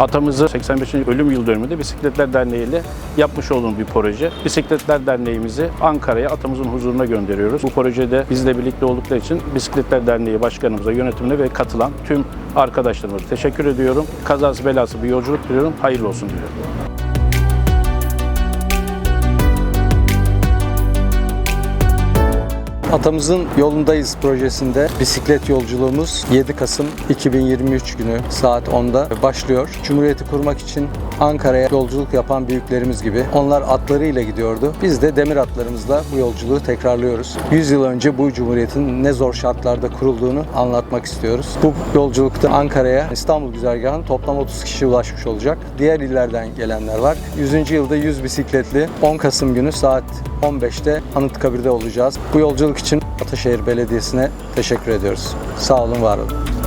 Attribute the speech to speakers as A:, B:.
A: Atamızı 85. ölüm yıl dönümünde Bisikletler Derneği ile yapmış olduğumuz bir proje. Bisikletler Derneğimizi Ankara'ya atamızın huzuruna gönderiyoruz. Bu projede bizle birlikte oldukları için Bisikletler Derneği Başkanımıza, yönetimine ve katılan tüm arkadaşlarımıza teşekkür ediyorum. Kazası belası bir yolculuk diliyorum. Hayırlı olsun diliyorum.
B: Atamızın Yolundayız projesinde bisiklet yolculuğumuz 7 Kasım 2023 günü saat 10'da başlıyor. Cumhuriyeti kurmak için Ankara'ya yolculuk yapan büyüklerimiz gibi onlar atlarıyla gidiyordu. Biz de demir atlarımızla bu yolculuğu tekrarlıyoruz. 100 yıl önce bu cumhuriyetin ne zor şartlarda kurulduğunu anlatmak istiyoruz. Bu yolculukta Ankara'ya İstanbul güzergahına toplam 30 kişi ulaşmış olacak. Diğer illerden gelenler var. 100. yılda 100 bisikletli 10 Kasım günü saat 15'te Anıtkabir'de olacağız. Bu yolculuk için Ataşehir Belediyesi'ne teşekkür ediyoruz. Sağ olun, var olun.